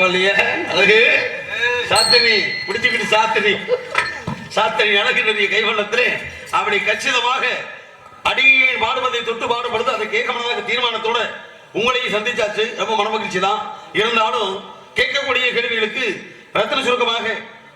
பரவாயில்லையே. அழகு. சாத்தினி பிடிச்சுக்கிட்டு சாத்தினி. சாத்தினி அழகு நிறைய கைவண்ணத்திலே அப்படி கச்சிதமாக அடியை பாடுவதை தொட்டு பாடுபடுது அதை கேட்கணும்னு தீர்மானத்தோட உங்களையும் சந்திச்சாச்சு. ரொம்ப மனமகிழ்ச்சி தான். இருந்தாலும் கேட்கக்கூடிய கேள்விகளுக்கு ரத்தன சுருக்கமாக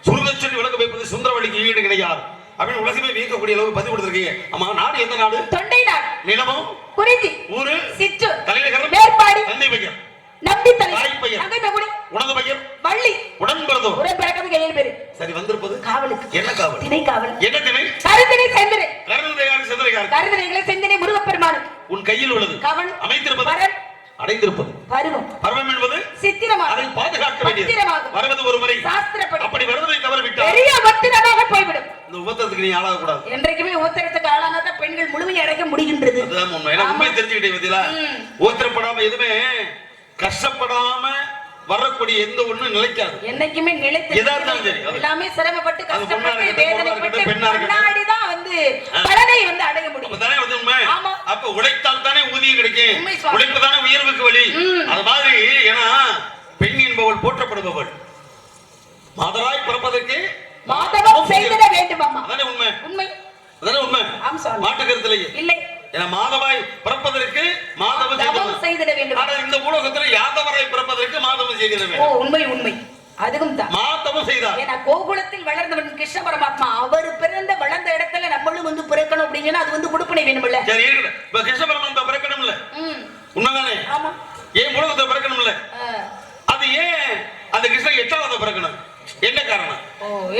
சுருங்க சொல்லி விளக்க வைப்பது சுந்தரவழிக்கு ஈடு கிடையாது. அப்படின்னு உலகமே வியக்கக்கூடிய அளவு பதிவு கொடுத்துருக்கீங்க. ஆமா நாடு எந்த நாடு? தொண்டை நாடு. நிலமும் குறிஞ்சி. ஊரு? சிற்றூர் தலைநகரம்? மேற்பாடி. தந்தை பையன். நம்பித்தலை தாய் பையன். தங்கை மகுடி உனது பையன். வள்ளி. உடன் பிறந்தோம் உடன் பிறக்கிறது ஏழு பேரு. சரி வந்திருப்பது? காவலுக்கு. என்ன காவல்? திணை காவல். என்ன திணை? கருத்தினை செந்திரை செந்தினை உன் கையில் உள்ளது. கவன் அமைத்திருப்பது வரன் அடைந்திருப்பது. பருவம். பருவம் என்பது? அதை சித்திரமாக பாதுகாக்க வேண்டியது. பத்திரமாகும். வருவது ஒரு முறை சாஸ்திரப்படி. அப்படி வருவதை தவறிவிட்டால்? பெரிய பத்திரமாக போய்விடும். இந்த உபத்திரத்துக்கு நீ ஆளாக கூடாது என்றைக்குமே உத்தரத்துக்கு ஆளானாதான் பெண்கள் முழுமையை அடைக்க முடிகின்றது. அதுதான் உண்மை. ஏன்னா உண்மை. தெரிஞ்சுக்கிட்டே பத்தியா. உபத்திரப்படாம எதுவுமே கஷ்டப்படாம வரக்கூடிய எந்த ஒண்ணு நிலைக்காது. என்னைக்குமே நிலைத்து எதா இருந்தாலும் சரி. எல்லாமே சிரமப்பட்டு கஷ்டப்பட்டு வேதனைப்பட்டு. முன்னாடிதான் வந்து பலனை வந்து அடைய முடியும். அப்பதானே வந்து உண்மை. அப்ப உழைத்தால் தானே ஊதியம் கிடைக்கும். உழைப்பு தானே உயர்வுக்கு வழி. ம். அது மாதிரி ஏன்னா பெண் என்பவள் போற்றப்படுபவள். மாதராய் பிறப்பதற்கு மாதவம் செய்திட வேண்டும் அம்மா. அதானே உண்மை? உண்மை. அதானே உண்மை? ஆம் சுவாமி. மாட்டு கருத்திலேயே இல்லை. ஏன்னா மாதவாய் பிறப்பதற்கு செய்தவள் செய்திட வேண்டும். ஆனா இந்த உலகத்துல யாதவராய் பிறப்பதற்கு மாதவம் செய்திட ஓ உண்மை உண்மை. அதுவும் தான். மாதவம் செய்தார். ஏன்னா கோகுலத்தில் வளர்ந்தவன் கிருஷ்ண பரமாத்மா அவர் பிறந்த வளர்ந்த இடத்துல நம்மளும் வந்து பிறக்கணும் அப்படிங்கன்னா அது வந்து கொடுப்பனை வேணும்ல. சரி. இப்ப கிருஷ்ண பரமாத்மா பிறக்கணும்ல. உண்மைதானே? ஆமா. ஏன் உலகத்தை பிறக்கணும்ல. அது ஏன் அந்த கிருஷ்ணன் எட்டாவது பிறக்கணும்? என்ன காரணம்?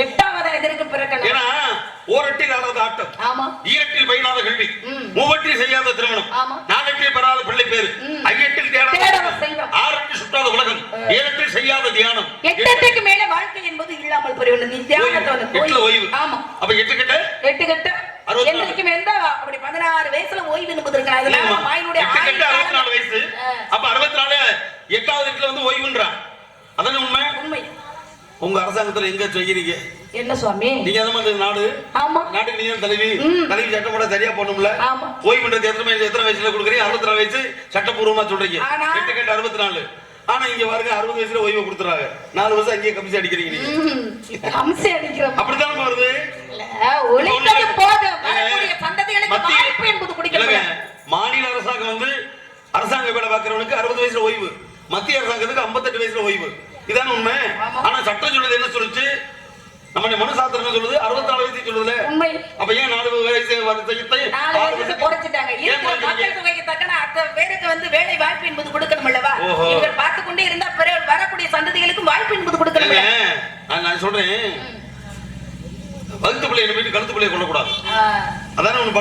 எட்டாவது இதற்கு பிறக்கணும்? ஏன்னா ஓரட்டில் ஆடாத ஆட்டம். ஆமா. ஈரட்டில் பயிலாத கல்வி. மூவற்றில் செய்யாத திருமணம். நாலெட்டில் பெறாத பேரு. சுற்றாத உலகம். செய்யாத தியானம். எட்டத்துக்கு மேல வாழ்க்கை என்பது இல்லாமல் போய்விடும் நீ தியானத்தோட எட்டுல ஓய்வு. ஆமா. அப்ப எட்டு கிட்ட எட்டு கட்ட எந்த அப்படி பதினாறு வயசுல ஓய்வு என்பது இருக்கு அதனால மாயினுடைய அறுபத்தி நாலு வயசு. அப்ப அறுபத்தி நாலு எட்டாவது இடத்துல வந்து ஓய்வுன்றான் அதானே உண்மை? உண்மை. உங்க அரசாங்கத்துல எங்க செய்கிறீங்க என்ன சுவாமி? நீங்க எந்த மாதிரி நாடு? ஆமா. நாட்டுக்கு நீங்க தலைவி. தலைவி சட்டம் கூட சரியா போடணும்ல? ஆமா. ஓய்வுன்றது எத்தனை எத்தனை வயசுல கொடுக்குறீங்க? அறுபத்தி நாலு வயசு சட்டப்பூர்வமா சொல்றீங்க. எட்டு கட்டு அறுபத்தி நாலு. ஆனா இங்க பாருங்க அறுபது வயசுல ஓய்வு கொடுத்துறாங்க. நாலு வருஷம் அங்கேயே கமிச்சு அடிக்கிறீங்க நீங்க. அம்சை அடிக்கிறோம் அப்படித்தானே வருது? உழைத்தது போதும். வரக்கூடிய சந்ததிகளுக்கு மத்திய- வாய்ப்பு என்பது குடிக்கணும் மாநில அரசாங்கம் வந்து அரசாங்க வேலை பார்க்கறவனுக்கு அறுபது வயசுல ஓய்வு. மத்திய அரசாங்கத்துக்கு 58 வயசுல ஓய்வு. இதான உண்மை. ஆனா சட்டம் சொல்லுது என்ன சொல்லுச்சு? நம்ம மனு சாஸ்திரம் சொல்லுது? அறுபத்தி நாலு வயசு சொல்லுதுல? உண்மை. அப்ப ஏன் நாலு வயசு வருஷத்தை குறைச்சிட்டாங்க? மக்கள் தொகைக்கு தக்கன அத்தனை பேருக்கு வந்து வேலை வாய்ப்பு என்பது கொடுக்கணும் அல்லவா. இவர்கள் பார்த்து கொண்டே இருந்தா பிறகு வரக்கூடிய சந்ததிகளுக்கும் வாய்ப்பு என்பது கொடுக்கணும் நான் சொல்றேன். வகுத்து பிள்ளையை நம்பி கழுத்து பிள்ளையை கொள்ளக்கூடாது அதானே உன்.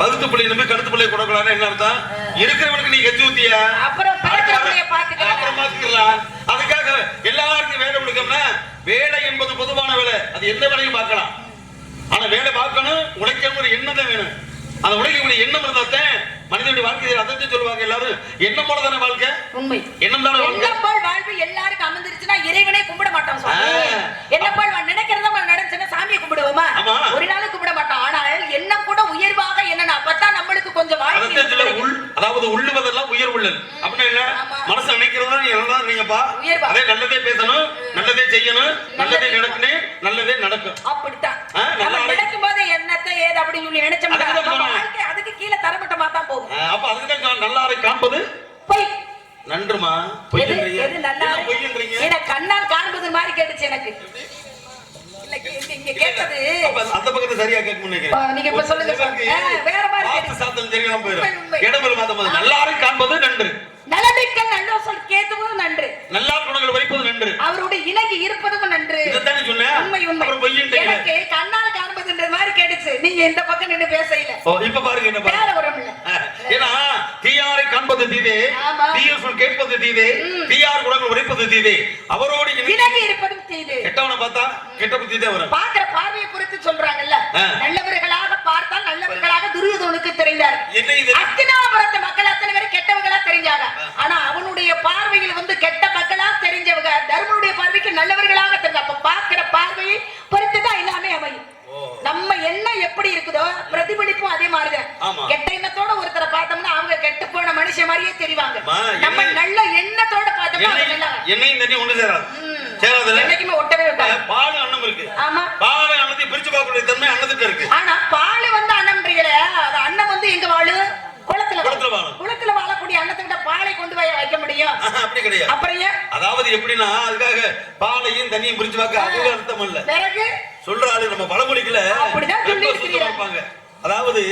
வகுத்து பிள்ளையை நம்பி கழுத்து பிள்ளையை கொள்ளக்கூடாது என்ன அர்த்தம்? இருக்கிறவனுக்கு நீ கெஞ்சி ஊத்தியா? அப்புறம் பாத்துக்கலாம். அதுக்காக எல்லாருக்கும் வேலை கொடுக்கணும்னா வேலை என்பது பொதுவான வேலை. அது எந்த வேலையும் பார்க்கலாம். ஆனா வேலை பார்க்கணும் உழைக்கணும் ஒரு எண்ணம் தான் வேணும். அந்த உழைக்கக்கூடிய எண்ணம் இருந்தாத்தான் மனிதனுடைய வாழ்க்கை அதைத்தான் சொல்லுவாங்க எல்லாரும். எண்ணம் போல தானே வாழ்க்கை? உண்மை. எண்ணம் தானே வாழ்க்கை? எண்ணம் போல் வாழ்வு எல்லாருக்கும் அமைஞ்சிருச்சுன்னா இறைவனே கும்பிட மாட்டோம். எண்ணம் போல் நினைக்கிறதா நடந்துச்சுன்னா சாமியை கும்பிடுவோமா. ஒரு நாளும் கும்பிட மாட்டோம் ஆனால் எண்ணம் கூட உயர்வாக எண்ணணும் அப்பதான் நம்மளுக்கு கொஞ்சம் வாழ்க்கை அதைத்தான் சொல்ல இருக்குது. உள் அதாவது உள்ளுவதெல்லாம் உயர் உள்ளல் அப்படின்னா என்ன. மனசு நினைக்கிறதா எல்லாம் நீங்கப்பா. அதே நல்லதே பேசணும் நல்லதே செய்யணும் நல்லதே நடக்கணும் நல்லதே நடக்கும். அப்படித்தான். நல்லா நினைக்கும் போது என்னத்தை ஏது அப்படின்னு சொல்லி நினைச்சோம்னா அதுக்கு கீழே தரமட்டமா தான் போகும். அப்ப அதுக்கு தான் நல்லாரை காண்பது? பொய். நன்றுமா? நல்லா பொய்யன்றீங்க. ஏன்னா கண்ணால் காண்பது மாதிரி கேட்டுச்சு எனக்கு. இங்க- கேட்டது அப்ப அந்த பக்கத்தை சரியா கேட்க நீங்க இப்ப சொல்லுங்க வேற மாதிரி. சாத்தம் போயிடும் நல்லாரை காண்பது நன்று. நலமிக்க நல்ல சொல் கேட்பதும் நன்று. நல்லா குணங்கள் வைப்பது நன்று. அவருடைய இணங்கி இருப்பதும் நன்று. இதைத்தானே சொன்னேன். உண்மை உண்மை. எனக்கு கண்ணால் காண்பதுன்ற மாதிரி கேட்டுச்சு. நீங்க இந்த பக்கம் நின்று பேசையில. இப்ப பாருங்க என்ன பாருங்க. வேற உரம் இல்ல ஆஹ், ஏன்னா தீயாரை காண்பது தீதே. தீய சொல் கேட்பது தீதே தீயார் குணங்கள் உரைப்பது தீதே அவரோடு இருப்பதும் தீது கெட்டவனை பார்த்தா கெட்ட புத்தி தான் வரும். பாக்குற பார்வையை குறித்து சொல்றாங்கல்ல. நல்லவர்களாக பார்த்தால் நல்லவர்களாக துரியோதனுக்கு தெரிந்தார். அஸ்தினாபுரத்து மக்கள் அத்தனை பேரும் கெட்டவங்களா தெரிஞ்சாங்க. ஆனா அவனுடைய பார்வையில் வந்து கெட்ட மக்களா தெரிஞ்சவங்க தர்மனுடைய பார்வைக்கு நல்லவர்களாக தெரிஞ்ச அப்ப பாக்குற பார்வையை பொறுத்துதான் எல்லாமே அமையும். நம்ம எண்ணம் எப்படி இருக்குதோ பிரதிபலிப்பும் அதே மாதிரிதான். கெட்ட எண்ணத்தோட ஒருத்தரை பார்த்தோம்னா அவங்க கெட்டு போன மனுஷன் மாதிரியே தெரிவாங்க. நம்ம நல்ல எண்ணத்தோட பார்த்தோம்னா அவங்க என்னை நல்லவங்க. எண்ணெயும் தண்ணி ஒண்ணு சேராது ம். சேராதுல்ல என்னைக்குமே ஒட்டவே விட்டாது பால் அன்னம் இருக்கு. ஆமா. பால் அன்னத்தை பிரிச்சு பார்க்கக்கூடிய தன்மை அன்னத்துக்கு இருக்கு. ஆனா பால் வந்து அன்னம்ன்றீங்களே அது அன்னம் வந்து எங்க வாழு? குளத்துல குளத்துல வாழும். குளத்துல வாழக்கூடிய விட பாலை கொண்டு போய் வைக்க முடியும். அப்படி கிடையாது. அப்புறம் அதாவது எப்படின்னா அதுக்காக பாலையும் தண்ணியும் பிரிச்சு பார்க்க அது அர்த்தம் இல்ல. பிறகு சொல்ற ஆளு நம்ம பழமொழிக்குல அப்படிதான் சொல்லி இருக்கிறீங்க. அதாவது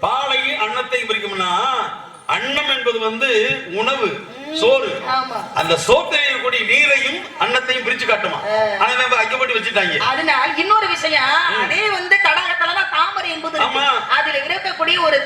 பாலையும் அன்னத்தையும் பிரிக்கும்னா அன்னம் என்பது வந்து உணவு. சோறு. அந்த சோத்தில் இருக்கக்கூடிய நீரையும் அன்னத்தையும் பிரிச்சு காட்டுமா? ஆனா நம்ம ஐக்கப்பட்டு வச்சுட்டாங்க. அதனால் இன்னொரு விஷயம் அதே வந்து தடாகத்துலதான் தாமரை என்பது. அதுல இருக்கக்கூடிய ஒரு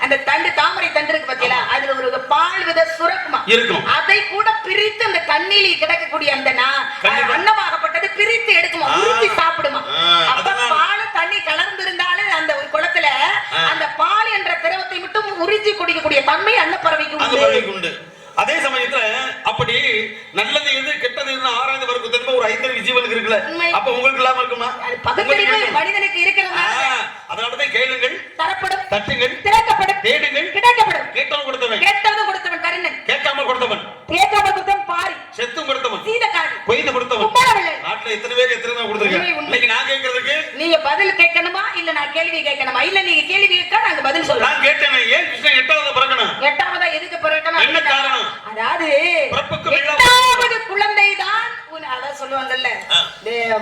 அந்த தண்டு தாமரை தண்டு இருக்கு பாத்தீங்களா? அதுல ஒரு பால் வித சுரக்குமா? இருக்கும். அதை கூட பிரித்து அந்த தண்ணியில் கிடக்கக்கூடிய அந்த நா- கண்டிப்பா. அன்னமாகப்பட்டது பிரித்து எடுக்குமா ஆ. உருத்தி சாப்பிடுமா ஆ, அப்ப அதனால- பால் தண்ணி கலந்திருந்தாலும் அந்த ஒரு குளத்துல ஆ. அந்த பால் என்ற திரவத்தை மட்டும் உறிஞ்சி குடிக்கக்கூடிய தன்மை அன்னப்பறவைக்கு அந்த உண்டு பறவைக்கு உண்டு அதே சமயத்துல அப்படி நல்லது எது கெட்டது எது ஆராய்ந்து வரக்கு தன்மை ஒரு ஐந்தறிவு ஜீவனுக்கு இருக்குல்ல உண்மை. அப்ப உங்களுக்கு இல்லாம இருக்குமா அது பகுத்தறிவு உங்களுக்கு இருக்கும். மனிதனுக்கு இருக்கிறதுனால ஆ, அதனாலதான் கேளுங்கள் தரப்படும் தட்டுங்கள் திறக்கப்படும் தேடுங்கள் கிடைக்கப்படும் கேட்டவன் கொடுத்தவன் கேட்டது கொடுத்தவன் கருணன் கேட்காம கொடுத்தவன் கேட்காம கொடுத்தவன் பாரி செத்தும் கொடுத்தவன் சீதக்காரி கொய்து கொடுத்தவன் கும்பலவில்லை நாட்டுல எத்தனை பேர் எத்தனை தான் உண்மை, கொடுத்துருக்கேன் உண்மை. இன்னைக்கு நான் கேட்கறதுக்கு நீங்க பதில் கேட்கணுமா இல்ல நான் கேள்வி கேட்கணுமா இல்ல நீங்க கேள்வி கேட்க நாங்க பதில் சொல்லலாம் நான் கேட்டேன் ஏன் கிருஷ்ணன் எட்டாவது பிறக்கணும் எட்டாவதா எதுக்கு பிறக்கணும் என்ன காரணம்? அதாவது பிறப்புக்கு வெள்ளம். எட்டாவது குழந்தை தான் அதான் சொல்லுவாங்கல்ல?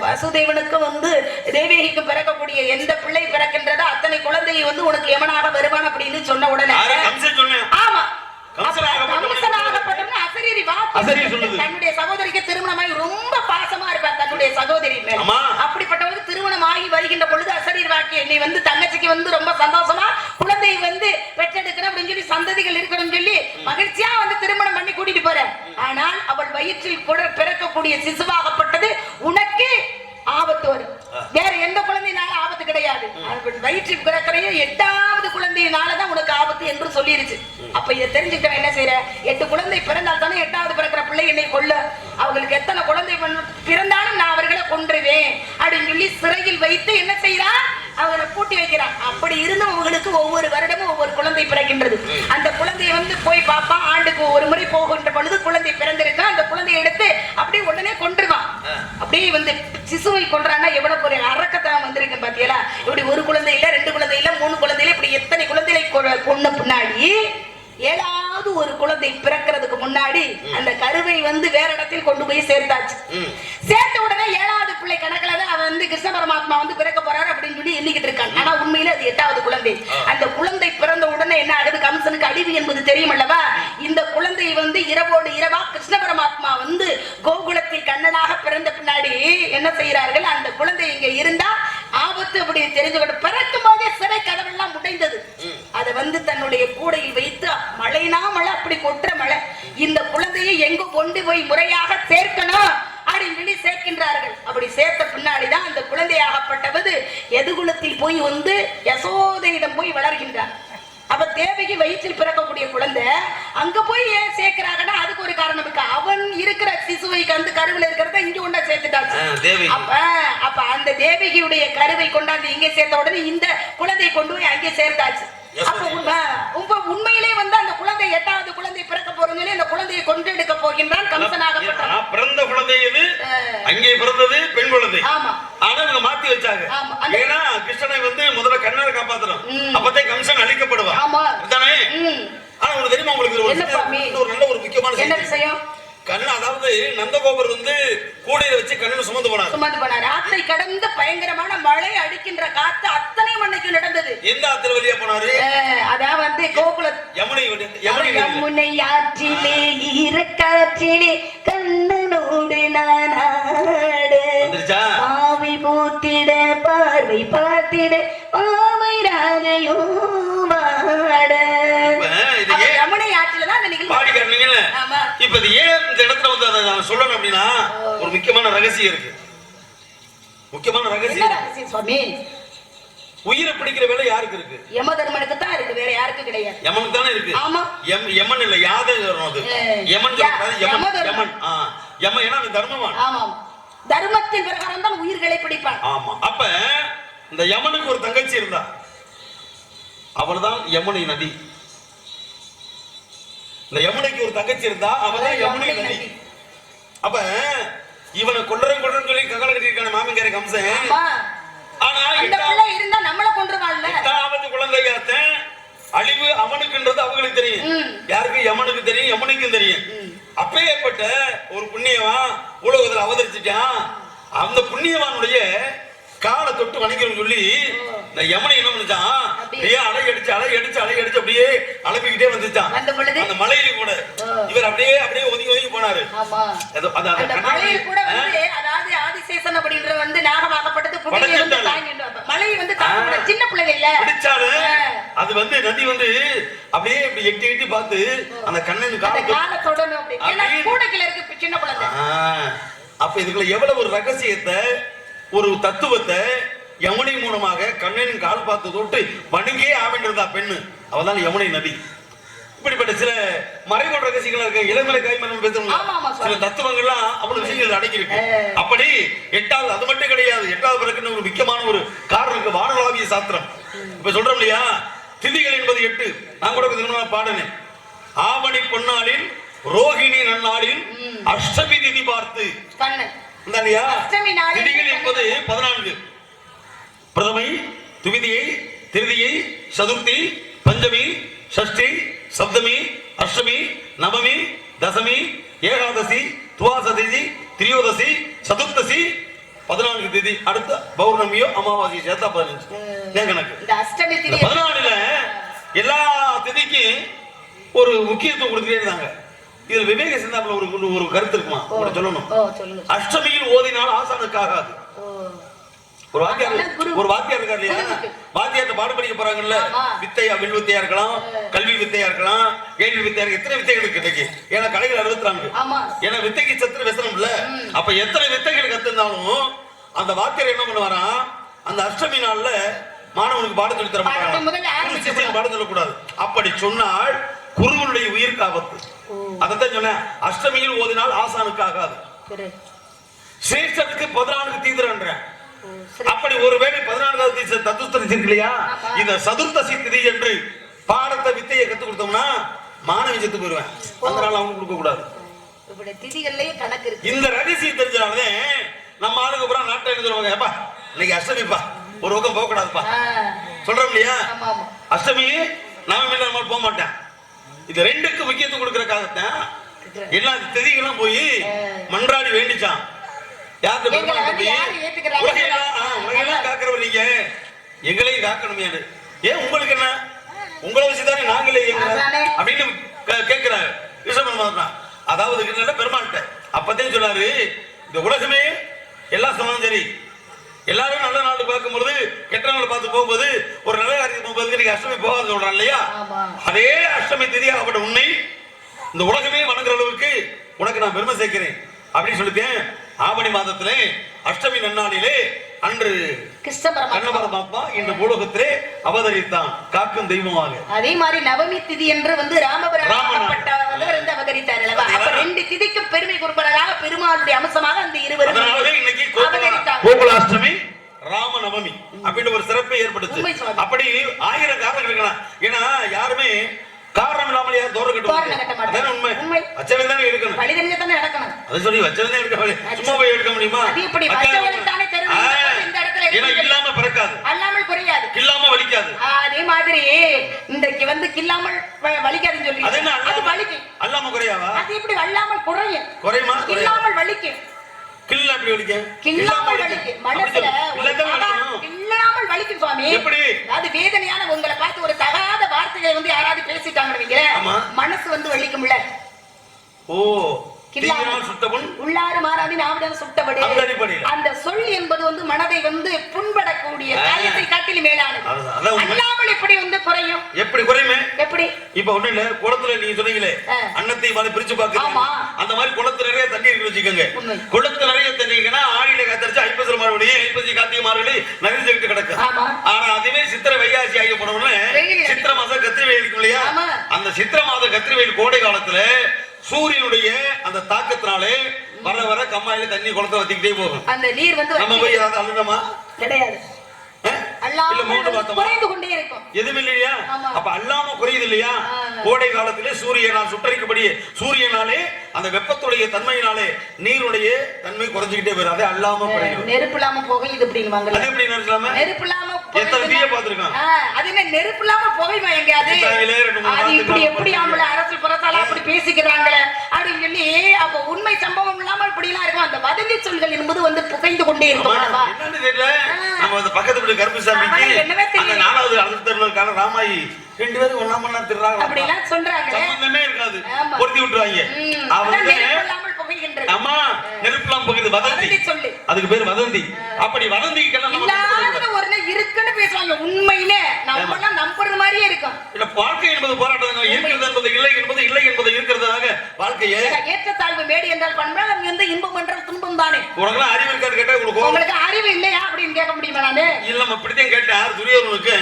வசுதேவனுக்கு வந்து தேவகிக்கு பிறக்கக்கூடிய எந்த பிள்ளை பிறக்கின்றதோ அத்தனை குழந்தையை வந்து உனக்கு எமனாக வருவான் அப்படின்னு சொன்ன உடனே ஆமா. தன்னுடைய சகோதரிக்கு திருமணமாகி ரொம்ப பாசமா இருப்பார் தன்னுடைய சகோதரி மேல. ஆமா. அப்படிப்பட்டவருக்கு திருமணமாகி வருகின்ற பொழுது அசரீர் வாக்கி நீ வந்து தங்கச்சிக்கு வந்து ரொம்ப சந்தோஷமா குழந்தை வந்து பெற்றெடுக்கணும் அப்படின்னு சொல்லி சந்ததிகள் இருக்கணும்னு சொல்லி மகிழ்ச்சியா வந்து திருமணம் பண்ணி கூட்டிட்டு போற ஆனால் அவள் வயிற்றில் கூட பிறக்கக்கூடிய சிசுவாகப்பட்டது உனக்கு ஆபத்து வரும். வேற எந்த குழந்தையினால ஆபத்து கிடையாது. வயிற்றில் பிறக்கிறைய எட்டாவது குழந்தையினாலதான் உனக்கு ஆபத்து என்று சொல்லிருச்சு. அப்ப இதை தெரிஞ்சுக்கிட்டவன் என்ன செய்யற எட்டு குழந்தை பிறந்தால் தானே எட்டாவது பிறக்கிற பிள்ளை என்னை கொல்ல அவங்களுக்கு எத்தனை குழந்தை பிறந்த- பிறந்தாலும் நான் அவர்களை கொன்றுவேன் அப்படின்னு சொல்லி சிறையில் வைத்து என்ன செய்யறான் அவரை பூட்டி வைக்கிறான். அப்படி இருந்தும் அவங்களுக்கு ஒவ்வொரு வருடமும் ஒவ்வொரு குழந்தை பிறக்கின்றது. அந்த குழந்தையை வந்து போய் பார்ப்பான். ஆண்டுக்கு ஒரு முறை போகின்ற பொழுது குழந்தை பிறந்திருக்கு? அந்த குழந்தையை எடுத்து அப்படியே உடனே கொன்றுவான். அப்படியே வந்து சிசுவை கொன்றான்னா எவ்வளவு ஒரு அரக்கத்தான் வந்திருக்கு பாத்தியலா? இப்படி ஒரு குழந்தை இல்ல ரெண்டு குழந்தை இல்ல மூணு குழந்தை இல்ல இப்படி எத்தனை குழந்தைகளை கொன்ன பின்னாடி ஏழாவது ஒரு குழந்தை பிறக்கிறதுக்கு முன்னாடி அந்த கருவை வந்து வேற இடத்தில் கொண்டு போய் சேர்த்தாச்சு. சேர்த்த உடனே ஏழாவது பிள்ளை கணக்குல தான் அவன் வந்து கிருஷ்ண பரமாத்மா வந்து பிறக்க போறாரு அப்படின்னு சொல்லி எண்ணிக்கிட்டு இருக்கான் ஆனா உண்மையில அது எட்டாவது குழந்தை. அந்த குழந்தை பிறந்த உடனே என்ன ஆகுது? கம்சனுக்கு அழிவு என்பது தெரியும் அல்லவா? இந்த குழந்தை வந்து இரவோடு இரவா கிருஷ்ண பரமாத்மா வந்து கோகுலத்தில் கண்ணனாக பிறந்த பின்னாடி என்ன செய்கிறார்கள்? அந்த குழந்தை இங்க இருந்தா ஆபத்து அப்படி தெரிஞ்சுக்கிட்டு பிறக்கும் போதே சிறை கதவெல்லாம் உடைந்தது. அதை வந்து தன்னுடைய கூடையில் வைத்து மழைனா மழை அப்படி கொட்டுற மழை. இந்த குழந்தையை எங்க கொண்டு போய் முறையாக சேர்க்கணும்? அப்படின்னு சொல்லி சேர்க்கின்றார்கள். அப்படி சேர்த்த பின்னாடிதான் அந்த குழந்தையாகப்பட்டவது எதுகுலத்தில் போய் வந்து யசோதையிடம் போய் வளர்கின்றார். அப்ப தேவைக்கு வயிற்றில் பிறக்கக்கூடிய குழந்தை அங்க போய் ஏன் சேர்க்கிறாங்கன்னா அதுக்கு ஒரு காரணம் இருக்கு. அவன் இருக்கிற சிசுவை கந்து கருவில் இருக்கிறத இங்க கொண்டா சேர்த்துட்டாச்சு. அப்ப அப்ப அந்த தேவகியுடைய கருவை கொண்டாந்து இங்கே சேர்த்த உடனே இந்த குழந்தை கொண்டு போய் அங்கே சேர்த்தாச்சு. உங்க உண்மையிலே வந்து அந்த குழந்தை எட்டாவது குழந்தை பிறக்க போறோம் சொல்லி அந்த குழந்தையை கொன்றெடுக்க போகின்றான் கம்சனாகப்பட்டவன். ஆனா, பிறந்த குழந்தை. அங்கே பிறந்தது பெண் குழந்தை. ஆமா ஆனா இவங்க மாத்தி வச்சாங்க ஆமா. அந்த- ஏன்னா கிருஷ்ணனை வந்து முதல்ல கண்ணனை காப்பாத்தணும் ம். அப்பத்தே கம்சன் அழிக்கப்படுவான் ஆமா. தானே ம். ஆனா உங்களுக்கு தெரியுமா உங்களுக்கு இது ஒரு என்ன விஷயம், சுவாமி? இது ஒரு நல்ல ஒரு முக்கியமான என்ன செய்தி விஷயம் அதாவது நந்தகோபர் வந்து கூடையில வச்சு கண்ணனை சுமந்து போனார். சுமந்து போனார். ஆற்றை கடந்து பயங்கரமான மழை அடிக்கின்ற காத்து அத்தனையும் அன்னைக்கு நடந்தது. எந்த ஆத்துல வழியா போனாரு? அதான் வந்து கோகுல யமுனை யமுனை ஆற்றிலே ஈரக்காற்றிலே கண்ணனோடு நான் பாவை பூத்திட பார்வை பார்த்திட பாவை அப்ப ஏன் யமுனை ஆற்றில தான் அந்த பாடி காரணீங்கல்ல ஆமா. இப்ப இது ஏன் இந்த இடத்துல நான் சொல்லணும் அப்படின்னா ஒரு முக்கியமான ரகசியம் இருக்கு. முக்கியமான ரகசியம். சுவாமி? உயிரை பிடிக்கிற வேலை யாருக்கு இருக்கு? யம தர்மனுக்கு தான் இருக்கு வேற யாருக்கும் கிடையாது. யமனுக்கு தானே இருக்கு? ஆமா. எம் யமன் இல்ல யாதவ் வரும் அது யமன் யமன். யமன். ஆ யமன் ஏன்னா தர்மவான். ஆமாம் தர்மத்தின் பிரகாரம் தான் உயிர்களை பிடிப்பான். ஆமா. அப்ப இந்த யமனுக்கு ஒரு தங்கச்சி இருந்தா அவள்தான் யமுனை நதி. இந்த யமுனைக்கு ஒரு தங்கச்சி இருந்தா அவதான் யமுனை நதி. அப்ப இவனை கொல்றன் கொல்றன் சொல்லி ககல கட்டியிருக்கான மாமிங்கார கம்சன். ஆனா இருந்தா நம்மள கொன்றுவான்ல. எட்டாவது குழந்தையாத்தன் அழிவு அவனுக்குன்றது அவங்களுக்கு தெரியும். யாருக்கு? யமனுக்கு தெரியும் யமனுக்கும் தெரியும். அப்பேற்பட்ட ஒரு புண்ணியவான் உலகத்துல அவதரிச்சுட்டான். அந்த புண்ணியவானுடைய காலை தொட்டு வணங்கிறோம் சொல்லி இந்த யமனை என்ன பண்ணிச்சான் அப்படியே. அலை அடிச்சு அலை அடிச்சு அலை அடிச்சு அப்படியே அலப்பிக்கிட்டே வந்துச்சான் அந்த மலையில கூட. இவர் அப்படியே அப்படியே ஒதுங்கி ஒதுங்கி போனாரு. அதாவது ஆதிசேஷன் அப்படின்ற வந்து நாகமாகப்பட்டது வந்து. சின்ன பிள்ளைங்க இல்ல. அது வந்து நதி வந்து அப்படியே இப்படி எட்டி எட்டி பார்த்து அந்த கண்ணன் காலை தொடணும் அப்படி. இருக்கு சின்ன ஆ, அப்ப இதுக்குள்ள எவ்வளவு ஒரு ரகசியத்தை ஒரு தத்துவத்தை யமுனை மூலமாக கண்ணனின் கால் பார்த்து தொட்டு வணங்கியே ஆவின்றதா பெண்ணு. அவதான் யமுனை நதி. இப்படிப்பட்ட சில மறைமுக ரகசியங்கள் இருக்கு. இளமலை கைமரம் சுவாமி. சில தத்துவங்கள்லாம் அவ்வளவு விஷயங்கள் அடங்கி இருக்கு ஆ. அப்படி எட்டாவது அது மட்டும் கிடையாது. எட்டாவது பிறகு ஒரு முக்கியமான ஒரு காரணம் இருக்கு. வானலாவிய சாஸ்திரம். இப்ப சொல்றோம் இல்லையா? திதிகள் என்பது எட்டு. நான் கூட திருமண பாடினேன். ஆவணி பொன்னாளில் ரோகிணி நன்னாளில் அஷ்டமி திதி பார்த்து. திதிகள் என்பது பதினான்கு. பிரதமை துவிதியை திருதியை சதுர்த்தி பஞ்சமி ஷஷ்டி சப்தமி அஷ்டமி நவமி தசமி ஏகாதசி துவாசதி திரியோதசி சதுர்த்தசி பதினான்கு திதி அடுத்த பௌர்ணமியோ அமாவாசையோ சேர்த்தா பதினஞ்சு. கணக்கு. பதினாலுல எல்லா திதிக்கும் ஒரு முக்கியத்துவம் கொடுத்துட்டே இருந்தாங்க. இதுல விவேக சிந்தாப்புல ஒரு ஒரு- கருத்து இருக்குமா? சொல்லணும். அஷ்டமியில் ஓதினால் ஆசானுக்கு ஆகாது. ஓ. ஒரு வாத்தியார். ஒரு வாத்தியார் இருக்கார் இல்லையா. வாத்தியார்ட்ட பாடம் படிக்க போறாங்கல்ல. வித்தையா வில் வித்தையா இருக்கலாம் கல்வி வித்தையா இருக்கலாம் கேள்வி வித்தையா இருக்கு எத்தனை வித்தைகள் இருக்கு இன்னைக்கு? ஏன்னா கலைகள் அறுபத்தி நான்கு ஏன்னா வித்தைக்கு சத்துரு விசனம் இல்ல அப்ப எத்தனை வித்தைகள் கத்திருந்தாலும் அந்த வாத்தியார் என்ன பண்ணுவாராம் அந்த அஷ்டமி நாள்ல மாணவனுக்கு பாடம் சொல்லி தர மாட்டாங்க பாடம் சொல்லக்கூடாது. அப்படி சொன்னால் குருவனுடைய உயிருக்கு ஆபத்து. அதைத்தான் சொன்னேன். அஷ்டமியில் ஓதினால் ஆசானுக்கு ஆகாது. சரி. சிரேஷ்டனுக்கு பதினான்கு தீந்திரன்றேன் ஓ, சரி அப்படி ஒருவேளை பதினான்காவது தீச தத்துஸ்தரி இருக்கு இல்லையா ஆமா. இந்த சதுர்த்தசி திதி என்று பாடத்தை வித்தையை கத்து கொடுத்தோம்னா மாணவி செத்து போயிருவேன் அந்த நாள் அவனுக்கு கொடுக்க கூடாது. இந்த ரகசியம் தெரிஞ்சனாலே நம்ம ஆளுக்கு பூரா நாட்டை என்ன சொல்லுவாங்க ஏப்பா இன்னைக்கு அஷ்டமிப்பா. ஒரு பக்கம் போக கூடாதுப்பா. சொல்றோம் இல்லையா? அஷ்டமி நவமி நம்ம போக மாட்டேன். இது ரெண்டுக்கு முக்கியத்துவம் கொடுக்கிற காலத்தான் எல்லா திதிகளும் போய் மன்றாடி வேண்டிச்சான். யார்கிட்ட ஏத்துக்கிறாங்க? உலகையெல்லாம் ஆ, உலகையெல்லாம் காக்கிறவர் நீங்க. எங்களையும் காக்கணுமே ஏன் உங்களுக்கு என்ன? உங்களை வச்சு தானே நாங்களே. அப்படின்னு கேட்கிறாரு கிருஷ்ணபெருமான் தான் அதாவது கிருஷ்ணன் பெருமாள்கிட்ட. அப்பதான் சொன்னாரு இந்த உலகமே எல்லாம் சொன்னாலும் சரி. எல்லாரும் நல்ல நாள் பார்க்கும்போது கெட்ட நாள் பார்த்து போகும்போது ஒரு நல்ல காரியத்துக்கு போகும்போது நீங்க அஷ்டமி போகாது சொல்றான் இல்லையா? அதே அஷ்டமி திதி ஆகப்பட்ட உன்னை இந்த உலகமே வணங்குற அளவுக்கு உனக்கு நான் பெருமை சேர்க்கிறேன் அப்படின்னு சொல்லிட்டேன். ஆவணி மாதத்திலே அஷ்டமி நன்னாளிலே அன்று கண்ணபரமாத்மா இந்த பூலோகத்திலே அவதரித்தான் காக்கும் தெய்வமாக. அதே மாதிரி நவமி திதி என்று வந்து வந்து அவதரித்தார் அல்லவா? அப்ப ரெண்டு திதிக்கும் பெருமை குறிப்பிடறாக பெருமாளுடைய அம்சமாக அந்த இருவரும் இன்னைக்கு. கோகுலாஷ்டமி. ராமநவமி அப்படின்னு ஒரு சிறப்பை ஏற்படுத்து. அப்படி ஆயிரம் காரணங்கள் இருக்கலாம். ஏன்னா யாருமே காரணம் இல்லாமல் யாரும் தோற தோரணம் கட்ட. அதானே உண்மை? உண்மை. வச்சவன் தானே எடுக்கணும் வழி தெரிஞ்சதானே நடக்கணும். அதை சொல்லி வச்சவன் தான் எடுக்க வேலை. சும்மா போய் எடுக்க முடியுமா? அது எப்படி? வச்சவன் தானே தெரியும். இந்த இடத்துல ஏன்னா. இல்லாம பிறக்காது. அல்லாமல் குறையாது இல்லாம வலிக்காது. அதே மாதிரி இன்றைக்கு வந்து கில்லாமல் வலிக்காதுன்னு சொல்லி அது என்ன அது அல்லாம வலிக்கும் அல்லாம குறையாவா? அது எப்படி வல்லாமல் குறையும்? குறையுமா? குறையா இல்லாமல் வலிக்கும் கில்ல அப்படி வலிக்கும்? கில்லாமல் வலிக்கும். மனசுல இல்லாமல் வலிக்கும் சுவாமி. எப்படி? அது வேதனையான உங்களை பார்த்து ஒரு தகாத வார்த்தைகளை வந்து யாராவது பேசிட்டாங்கன்னு வைங்க. மனசு வந்து வலிக்கும்ல. ஓ உள்ளாறு மாறாது நாவிடம் சுட்டபடி. அந்த சொல் என்பது வந்து மனதை வந்து புண்படக்கூடிய. காயத்தை காட்டிலும் மேலானது. அல்லாமல் எப்படி வந்து குறையும்? எப்படி குறையுமே? எப்படி? இப்ப ஒண்ணு இல்ல குளத்துல நீங்க சொன்னீங்களே. அன்னத்தை மாதிரி பிரிச்சு பாக்குறீங்க. அந்த மாதிரி குளத்துல நிறைய தண்ணி வச்சுக்கோங்க உண்மை. குளத்துல நிறைய தண்ணீங்கன்னா ஆழியில காத்தரிச்சு ஐப்பசி மறுபடியும் ஐப்பசி கார்த்திகை மார்கழி நிறைஞ்சுக்கிட்டு கிடக்கு. ஆனா அதுவே சித்திரை வையாசி ஆகிய போனவுடனே. சித்திரை மாசம் கத்திரி வெயில் இருக்கும் இல்லையா. அந்த சித்திரை மாதம் கத்திரி வெயில் கோடை காலத்துல சூரியனுடைய அந்த தாக்கத்தினாலே வர வர கம்மாயில தண்ணி குளத்துல வத்திக்கிட்டே போகும் அந்த நீர் வந்து நம்ம போய் ஏதாவது அழுனமா கிடையாது. அப்ப அல்லாம குறையுது இல்லையா. கோடை காலத்திலே சூரியனால் சுட்டரிக்கப்படி சூரியனாலே அந்த வெப்பத்துடைய தன்மையினாலே நீருடைய தன்மை குறைஞ்சுக்கிட்டே வரும் அதே அல்லாம நெருப்பு இல்லாம புகையுது அப்படின்னு அது எப்படி நினைக்கலாம நெருப்பு இல்லாம எத்தனை பார்த்திருக்கான் ஆ, அது என்ன நெருப்பு இல்லாம புகைமா எங்கேயாவது அது இப்படி எப்படி. ஆம்பளை அரசு புறத்தால அப்படி பேசிக்கிறாங்களே அப்படின்னு சொல்லி அப்ப உண்மை சம்பவம் இல்லாம இப்படி எல்லாம் இருக்கும். அந்த வதந்தி சொல்கள் என்பது வந்து புகைந்து கொண்டே இருக்கும்? என்னன்னு தெரியல. நம்ம அந்த பக்கத்து வீட்டு கருப்புசாமிக்கு அவனுக்கு என்னவே தெரியல. நாலாவது அடுத்த தெருவில் இருக்கான ராமாயி ரெண்டு பேரும் ஒண்ணா மண்ணா அப்படி திருறாங்க. எல்லாம் சொல்றாங்களே. சம்பந்தமே இருக்காது. பொருத்தி விட்டுருவாங்க. அவங்க புகைகின்றது அம்மா நெருப்புலாம் பகுது வதந்தி. சொல்லு. அதுக்கு பேர் வதந்தி. அப்படி வதந்திக்கெல்லாம் நம்ம இல்லாத ஒரு இருக்குன்னு பேசுவாங்க உண்மையிலே. நம்ம எல்லாம் நம்புறது மாதிரியே இருக்கும். இல்ல வாழ்க்கை என்பது போராட்டம் இருக்கிறது என்பது இல்லை என்பது இல்லை என்பது இருக்கிறதாக வாழ்க்கையே. ஏற்றத்தாழ்வு மேடு என்றால் பண்பால் அங்க வந்து இன்பம் என்றால் துன்பம் தானே. உனக்கெல்லாம் அறிவு இருக்காது கேட்டா உனக்கு கோவம் உங்களுக்கு அறிவு இல்லையா அப்படின்னு கேட்க முடியுமா நானு? இல்ல இப்படித்தான் கேட்டேன். துரியோதனுக்கு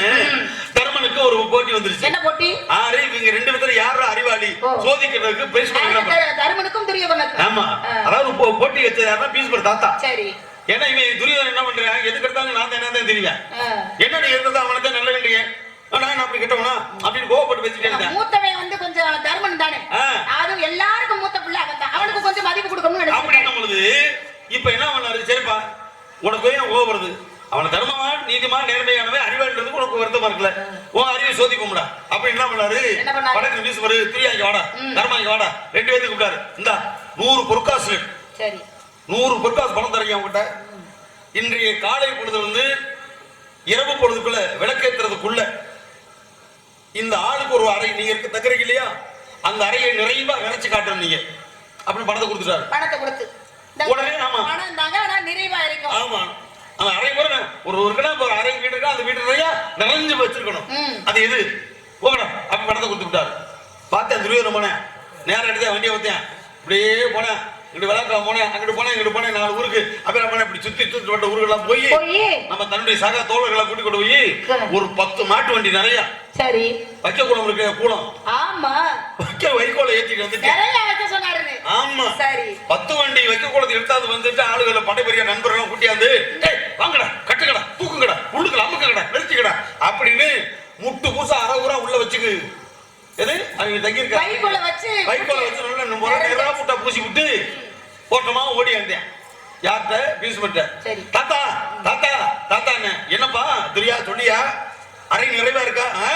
தர்மனுக்கு ஒரு போட்டி வந்துருச்சு. என்ன போட்டி? ஆறு இவங்க ரெண்டு பேத்துல யாரு அறிவாளி ஓ. சோதிக்கிறதுக்கு பிரைஸ் பண்ணிக்கலாம் த- தருமனுக்கும் துரியவனுக்கும் ஆமா. ஆ. அதாவது போ- போட்டி வச்சது யாருன்னா பீஸ்பர் தாத்தா. சரி. ஏன்னா இவன் துரியோதன் என்ன பண்றான்? எதுக்கு எடுத்தாலும் நான் என்ன தான் தெரிவேன் ஆ. என்னடி இருந்தது அவனை தான் நல்ல கண்டிங்க நான் அப்படி கிட்டவனா? அப்படின்னு கோவப்பட்டு பேசிட்டே இருந்தேன். மூத்தவன் வந்து கொஞ்சம் தருமன் தானே. அதுவும் எல்லாருக்கும் மூத்த பிள்ளை அவன். அவனுக்கு கொஞ்சம் மதிப்பு கொடுக்கணும்னு அப்படின்னும் பொழுது இப்ப என்ன பண்ணாரு? சரிப்பா. உனக்கு ஏன் கோவம் வருது அவன தர்மமான் நீதிமான் நேர்மையானவன் அறிவாளின்றது உனக்கு வருத்தமா இருக்குல்ல? உன் அறிவை சோதிப்போம்டா. அப்படி என்ன பண்ணாரு? வடக்கு வீசுவாரு திரியாங்க வாடா. தர்மாங்க வாடா. ரெண்டு பேருக்கு கூப்பிட்டாரு. இந்தா நூறு பொற்காசு நூறு பொற்காசு பணம் தரீங்க அவங்ககிட்ட. இன்றைய காலை பொழுது வந்து இரவு பொழுதுக்குள்ள விளக்கேத்துறதுக்குள்ள இந்த ஆளுக்கு ஒரு அறை நீங்க இருக்க தக்கறீங்க இல்லையா? அந்த அறையை நிறைவா நிறைச்சு காட்டணும் நீங்க. அப்படின்னு பணத்தை கொடுத்துட்டாரு. பணத்தை கொடுத்து. உடனே ஆமா. நிறைவா இருக்கும் ஆமா. அந்த அறை நான் ஒரு ஒரு கிடா ஒரு அறை வீடு இருக்கா அந்த வீட்டு நிறைய நிறைஞ்சு வச்சிருக்கணும். அது எது? போகணும். அப்ப பணத்தை கொடுத்து விட்டாரு. பார்த்தேன் துரியோதன போனேன். நேரம் எடுத்தேன் வண்டியை ஊத்தேன் இப்படியே போனேன். இங்கிட்டு விளக்கம் போனேன் அங்கிட்டு போனேன் இங்கிட்டு போனேன் நாலு ஊருக்கு. அப்புறம் போனேன் இப்படி சுத்தி சுத்தி வந்த ஊருக்கெல்லாம் போய் நம்ம தன்னுடைய சக தோழர்களை கூட்டி கொண்டு போய் ஒரு பத்து மாட்டு வண்டி நிறைய. சரி. வைக்க குளம் இருக்கு கூலம். ஆமா. வைக்க வைக்கோலை ஏத்திட்டு வந்துட்டு ஆமா. சரி. பத்து வண்டி வைக்க குளத்தை எடுத்தாது வந்துட்டு ஆளுகளை படைபெரிய நண்பர்களும் கூட்டியாந்து "டேய், வாங்கடா கட்டுக்கடா தூக்குங்கடா உள்ளுக்கடா அமுக்குங்கடா நிறுத்திக்கடா அப்படின்னு முட்டு பூசா அரை ஊரா உள்ள வச்சுக்கு. எது? அவங்க தங்கியிருக்காங்க வைக்குள்ள வச்சு வைக்கோல வச்சு நல்லா முட்டை பூசி விட்டு ஓட்டமா ஓடி வந்தேன். யார்கிட்ட? பீஸ்மட்ட சரி. தாத்தா தாத்தா தாத்தா என்ன? என்னப்பா தெரியா சொல்லியா அறை நிறைவா இருக்கா? ஆ,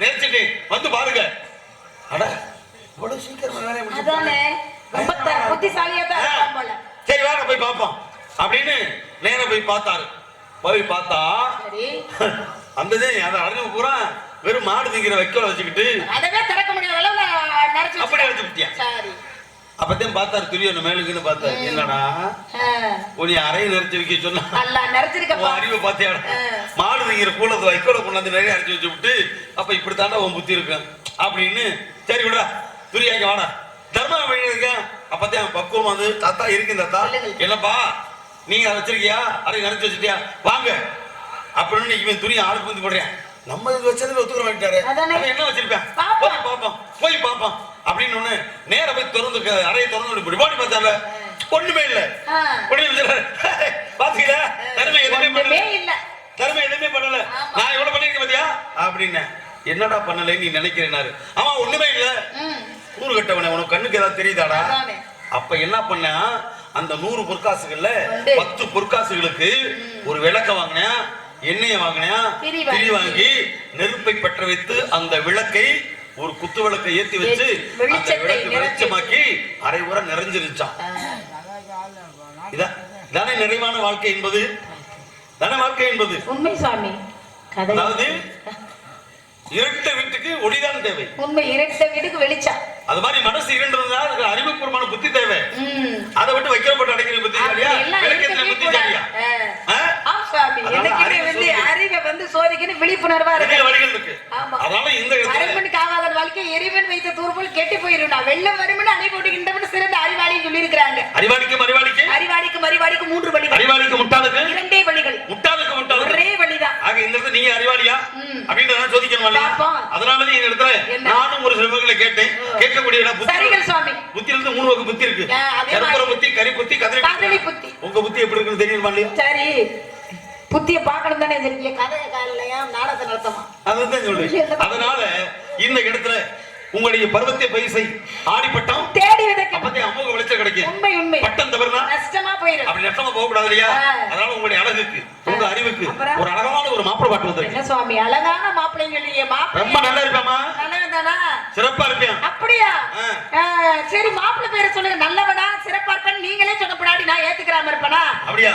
நிறைச்சிட்டேன் வந்து பாருங்க. அட இவ்வளவு சீக்கிரம் சரி வாங்க போய் பார்ப்போம். அப்படின்னு நேரா போய் பார்த்தாரு. போய் பார்த்தா அந்ததே அதை அறிவு பூரா வெறும் மாடு திங்கிற வைக்கோல வச்சுக்கிட்டு அப்படி சரி. அப்பதான் பார்த்தாரு துரியன்னு மேலுக்குன்னு பார்த்தாரு. என்னடா? ஆ. உன்னை அறையை வைக்க சொன்னா. உன் அறிவை பார்த்தியாடா ஆ. மாடு திங்கிற கூலத்தை வைக்கோல கொண்டாந்து நிறைய அடிச்சு வச்சு விட்டு அப்ப இப்படி தாண்டா உன் புத்தி இருக்கும் அப்படின்னு சரி விடா துரியாங்க வாடா. தர்மா இருக்கேன். அப்பதான் பக்குவம் வந்து தாத்தா இருக்கு தாத்தா. என்னப்பா நீங்க அதை வச்சிருக்கியா? அறை நினைச்சு வச்சிட்டியா? வாங்க. அப்படின்னு இவன் துணி ஆளுக்கு வந்து போடுறேன். நம்ம இது வச்சதுல ஒத்துக்கிற மாட்டாரு என்ன வச்சிருப்பேன். போய் பாப்போம். போய் பாப்போம். அப்படின்னு ஒண்ணு நேரா போய் திறந்து அறையை திறந்து இப்படி போடி பார்த்தால? ஒண்ணுமே இல்ல. வச்சிருக்காரு. பாத்தீங்களா? தருமை எதுவுமே ஒண்ணுமே பண்ணல. தருமை எதுவுமே பண்ணல. நான் எவ்வளவு பண்ணிருக்கேன் பாத்தியா? அப்படின்னேன் என்னடா பண்ணல நீ நினைக்கிறேனாரு ஆமா ஒண்ணுமே இல்ல. நூறு கட்டவனே உனக்கு கண்ணுக்கு ஏதாவது தெரியுதாடா. அப்ப என்ன பண்ண அந்த நூறு பொற்காசுகள்ல. பத்து பொற்காசுகளுக்கு ஒரு விளக்க வாங்கினேன் எண்ணெயை வாங்கினேன் திரி. வாங்கி நெருப்பை பற்ற வைத்து அந்த விளக்கை ஒரு குத்து விளக்கை ஏத்தி வச்சு அந்த விளக்கு. வெளிச்சமாக்கி அரை உர நிறைஞ்சிருச்சான் இதான் தானே நிறைவான வாழ்க்கை என்பது? தானே வாழ்க்கை என்பது? உண்மை சாமி அதாவது இருட்ட வீட்டுக்கு ஒளிதான் தேவை. உண்மை இரட்ட வீட்டுக்கு வெளிச்சம். அது மாதிரி மனசு இருண்டதுனா அதுக்கு அறிவுபூர்வமான புத்தி தேவை. அதை விட்டு வைக்கப்பட்ட அடைக்கிற புத்தி விளக்கத்துல இருக்கவே புத்தி கூடாது. எனக்குமே வந்து. அறிவை வந்து சோதிக்கணும் விழிப்புணர்வா இருக்கு. வழிகள் இருக்கு. ஆமா. அதனால இந்த இடத்துல அரைமணி காவாத வாழ்க்கை எரிவன் வைத்த தூர் போல் கெட்டி போயிரும் நான் வெள்ளம் வரும்னு அணை போட்டுகின்றவன் சிறந்த அறிவாளின்னு சொல்லி இருக்கிறாங்க அறிவாளிக்கு? அறிவாளிக்கு அறிவாளிக்கு மறிவாளிக்கு மூன்று வழிகள். அறிவாளிக்கு முட்டாளுக்கு? இரண்டே வழிகள். முட்டாளுக்கு முட்டாளுக்கு. ஒரே வழிதான். ஆக இந்த நீங்க அறிவாளியா. அப்படின்றத சோதிக்கணும் இல்லையா? பாப்போம். அதனாலதான் இந்த இடத்துல? நானும் ஒரு சில கேட்டேன். கேட்கக்கூடிய புத்தியில இருந்து மூணு வகை புத்தி இருக்கு. கருப்புற. புத்தி கரி புத்தி கதிரை கதலி புத்தி. உங்க புத்தி எப்படி இருக்குன்னு தெரியுமா இல்லையா? சரி. புத்திய பார்க்கணும் தானே தெரியும் கதைய காலையா நாடகத்தை நடத்தமா? அதுதான் சொல்றேன். அதனால இந்த இடத்துல உங்களுடைய பருவத்தை பைசை ஆடிப்பட்டம். தேடி விதைக்க அப்பதே அமோக விளைச்சல் கிடைக்கும். உண்மை உண்மை. பட்டம் தவறுனா? நஷ்டமா போயிடும் அப்படி நஷ்டமா போக கூடாது இல்லையா. அதனால உங்களுடைய அழகுக்கு உங்க அறிவுக்கு? ஒரு அழகான ஒரு மாப்பிள பாட்டு வந்திருக்கு. என்ன சுவாமி? அழகான மாப்பிள்ளைங்க இல்லையே ரொம்ப மாப்பிள்ளை நல்லா இருப்பேமா சிறப்பா இருப்பேன் அப்படியா? சரி மாப்பிள்ளை பேரை சொல்லுங்க. நல்லவனா சிறப்பா இருப்பேன் நீங்களே சொன்னபடாடி நான் ஏத்துக்கிறாம இருப்பேனா? அப்படியா?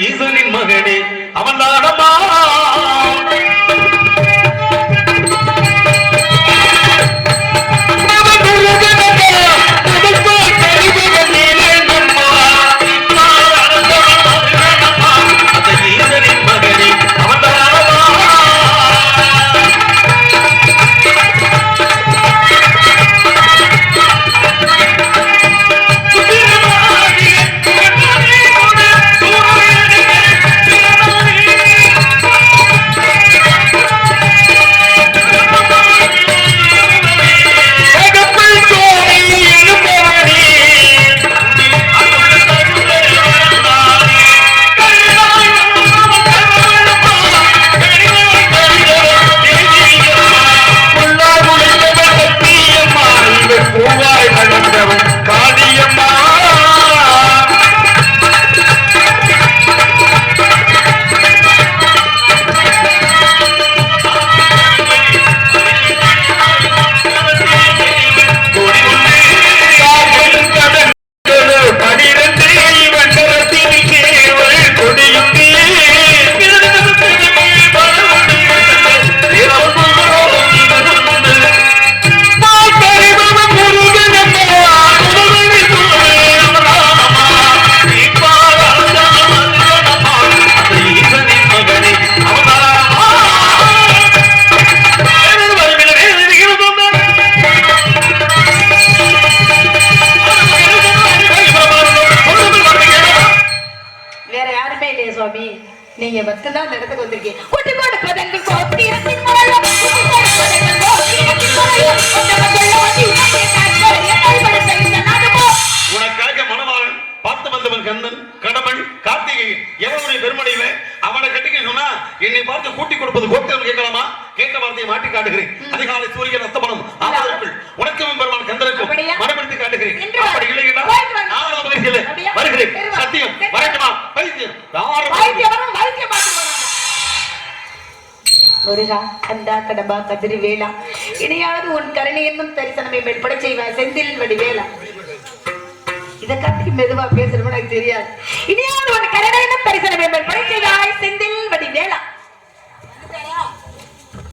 ஈசனின் மகனே. முருகா கந்தா கடம்பா கதிரி வேளா இனியாவது உன் கருணை என்னும் தரிசனமே மேற்பட செய்வாய் செந்தில் வடி வேளா இதை காட்டி மெதுவா பேசணும்னு எனக்கு தெரியாது. இனியாவது உன் கருணை என்னும் தரிசனமே மேற்பட செய்வாய் செந்தில்